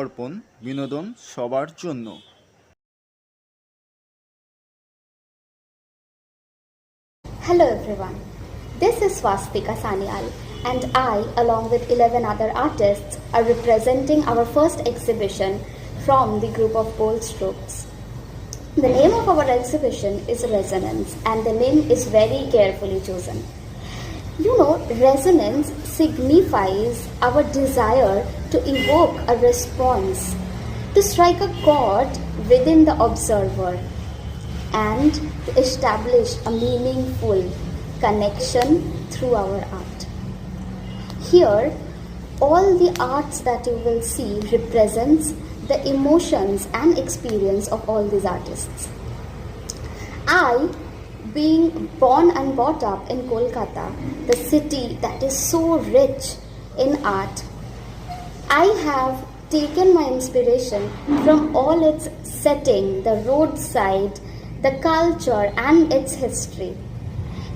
দর্পণ বিনোদন সবার জন্য Hello everyone. This is Swastika Sanyal and I along with 11 other artists are representing our first exhibition from the group of Bold Strokes. The name of our exhibition is Resonance and the name is very carefully chosen. You know, resonance signifies our desire to evoke a response, to strike a chord within the observer and to establish a meaningful connection through our art. Here, all the arts that you will see represents the emotions and experience of all these artists. I, being born and brought up in Kolkata, the city that is so rich in art, I have taken my inspiration from all its setting, the roadside, the culture, and its history.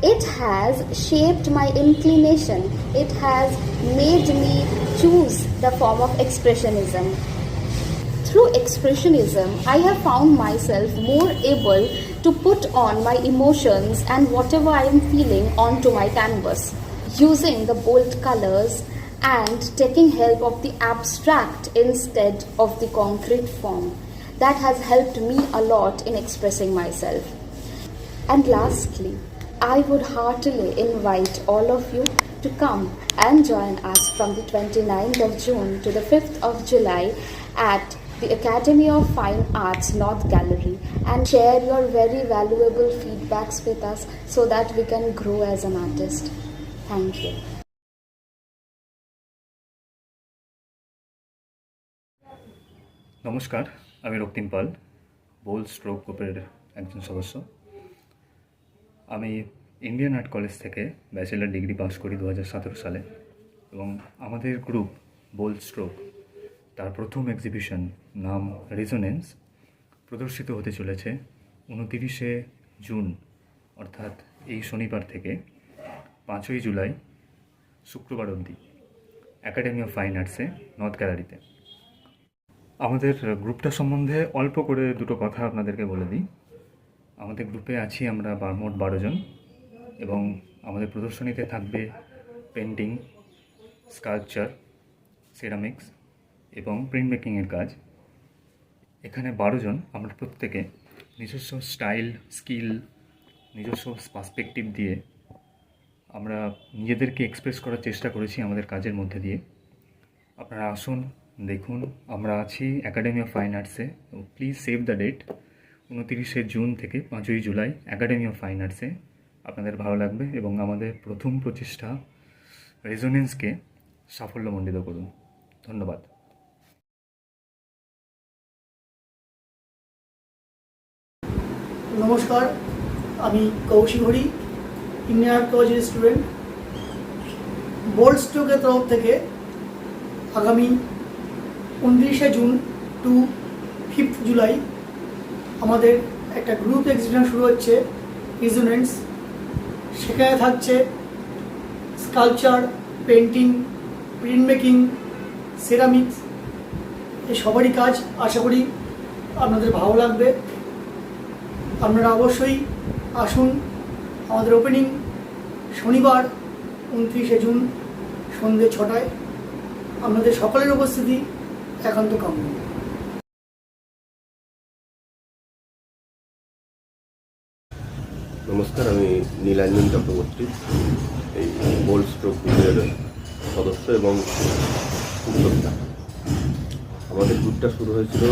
It has shaped my inclination, it has made me choose the form of expressionism. Through expressionism, I have found myself more able to put on my emotions and whatever I am feeling onto my canvas. Using the bold colors and taking help of the abstract instead of the concrete form. That has helped me a lot in expressing myself. And lastly, I would heartily invite all of you to come and join us from the 29th of June to the 5th of July at the Academy of Fine Arts North Gallery and share your very valuable feedbacks with us so that we can grow as an artist. Thank you. নমস্কার আমি রক্তিম পাল বোল stroke গ্রুপের একজন সদস্য আমি Indian art college থেকে bachelor degree pass করি দু হাজার সতেরো সালে এবং আমাদের গ্রুপ বোল স্ট্রোক তার প্রথম এক্সিবিশন নাম রেজোনেন্স প্রদর্শিত হতে চলেছে উনতিরিশে জুন, অর্থাৎ এই শনিবার থেকে পাঁচই জুলাই, শুক্রবার অবধি একাডেমি অফ ফাইন আর্টসে নর্থ গ্যালারিতে আমাদের গ্রুপটা সম্বন্ধে অল্প করে দুটো কথা আপনাদেরকে বলে দিই। আমাদের গ্রুপে আছি আমরা বা- মোট বারো জন এবং আমাদের প্রদর্শনীতে থাকবে পেন্টিং, স্কাল্পচার সেরামিক্স এবং প্রিন্ট মেকিংয়ের কাজ। এখানে বারো জন, আমরা প্রত্যেকে নিজস্ব স্টাইল স্কিল নিজস্ব পার্সপেক্টিভ দিয়ে আমরা নিজেদেরকে এক্সপ্রেস করার চেষ্টা করেছি আমাদের কাজের মধ্যে দিয়ে। আপনারা আসুন, দেখুন, আমরা আছি একাডেমি অফ ফাইন আর্টসে প্লিজ সেভ দ্য ডেট উনতিরিশে জুন থেকে পাঁচই জুলাই একাডেমি অফ ফাইন আর্টসে আপনাদের ভালো লাগবে এবং আমাদের প্রথম প্রচেষ্টা রেজোনেন্সকে সাফল্যমণ্ডিত করুন। ধন্যবাদ। নমস্কার, আমি কৌশিক হরি ইন্ডিয়ান কলেজের স্টুডেন্ট। বোল্ড স্ট্রোকের তরফ থেকে আগামী উনত্রিশে জুন টু ফিফথ জুলাই আমাদের একটা গ্রুপ এক্সিবিশন শুরু হচ্ছে রিজোনেন্স সেখানে থাকছে sculpture painting print making ceramics এই সবারই কাজ, আশা করি আপনাদের ভালো লাগবে। আপনারা অবশ্যই আসুন। আমাদের ওপেনিং শনিবার উনত্রিশে জুন সন্ধ্যে ছটায়। আপনাদের সকলের উপস্থিতি একান্ত কাম্য। নমস্কার, আমি নীলাঞ্জন চক্রবর্তী, এই বোল্ড স্ট্রোক গ্রুপের সদস্য এবং উদ্যোক্তা। আমাদের গ্রুপটা শুরু হয়েছিল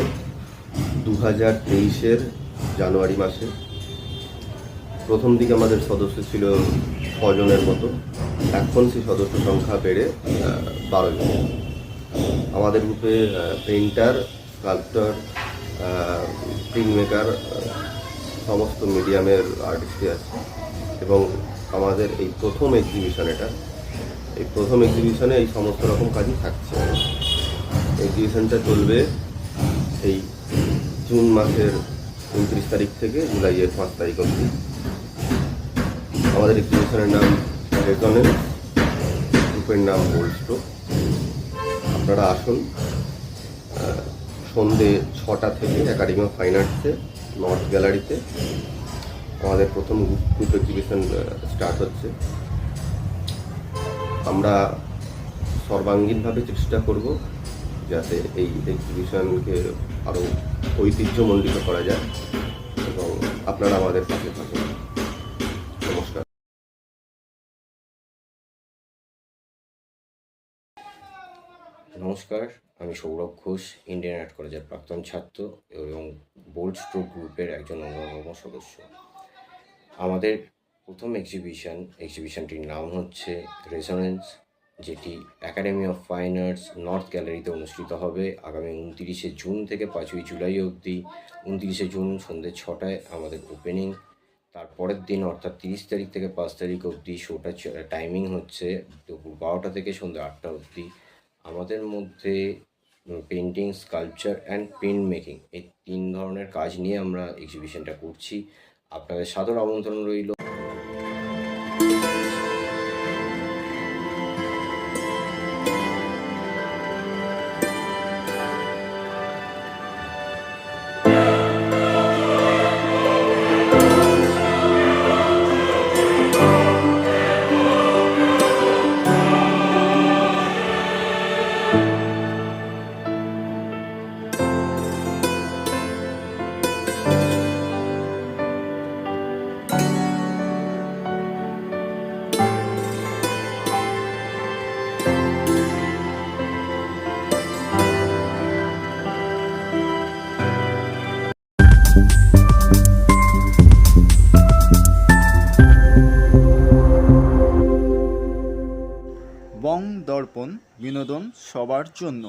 দু হাজার তেইশের জানুয়ারি মাসে। প্রথম দিকে আমাদের সদস্য ছিল ছজনের মতো। এখন সেই সদস্য সংখ্যা বেড়ে বারো জন। আমাদের গ্রুপে পেইন্টার স্কাল্পটার প্রিন্ট মেকার সমস্ত মিডিয়ামের আর্টিস্টই আছে। এবং আমাদের এই প্রথম এক্সিবিশন এটা। এই প্রথম এক্সিবিশনে এই সমস্ত রকম কাজই থাকছে। এক্সিবিশনটা চলবে সেই জুন মাসের উনত্রিশ তারিখ থেকে জুলাইয়ের পাঁচ তারিখ অবধি। আমাদের এক্সিবিশনের নাম রেজনেন্স গ্রুপের নাম গোল্ড স্ট্রোক আপনারা আসুন সন্ধে ছটা থেকে একাডেমি অফ ফাইন আর্টসে নর্থ গ্যালারিতে আমাদের প্রথম গ্রুপ এক্সিবিশন স্টার্ট হচ্ছে। আমরা সর্বাঙ্গীনভাবে চেষ্টা করব যাতে এই এক্সিবিশনকে আরও ঐতিহ্যমণ্ডিত করা যায় এবং আপনারা আমাদের পাশে থাকুন। নমস্কার। নমস্কার, আমি সৌরভ ঘোষ ইন্ডিয়ান আর্ট কলেজের প্রাক্তন ছাত্র এবং বোল্ড স্ট্রোক গ্রুপের একজন অন্যতম সদস্য। আমাদের প্রথম এক্সিবিশন এক্সিবিশনটির নাম হচ্ছে রেজোনেন্স যেটি academy of fine arts north গ্যালারিতে অনুষ্ঠিত হবে আগামী উনতিরিশে জুন থেকে পাঁচই জুলাই অবধি। উনতিরিশে জুন সন্ধ্যে ছটায় আমাদের ওপেনিং তারপরের দিন অর্থাৎ তিরিশ তারিখ থেকে পাঁচ তারিখ অবধি শোটা টাইমিং হচ্ছে দুপুর বারোটা থেকে সন্ধ্যে আটটা অবধি। আমাদের মধ্যে painting sculpture and paint making এই তিন ধরনের কাজ নিয়ে আমরা এক্সিবিশনটা করছি। আপনাদের সাদর আমন্ত্রণ রইল। বিনোদন সবার জন্য।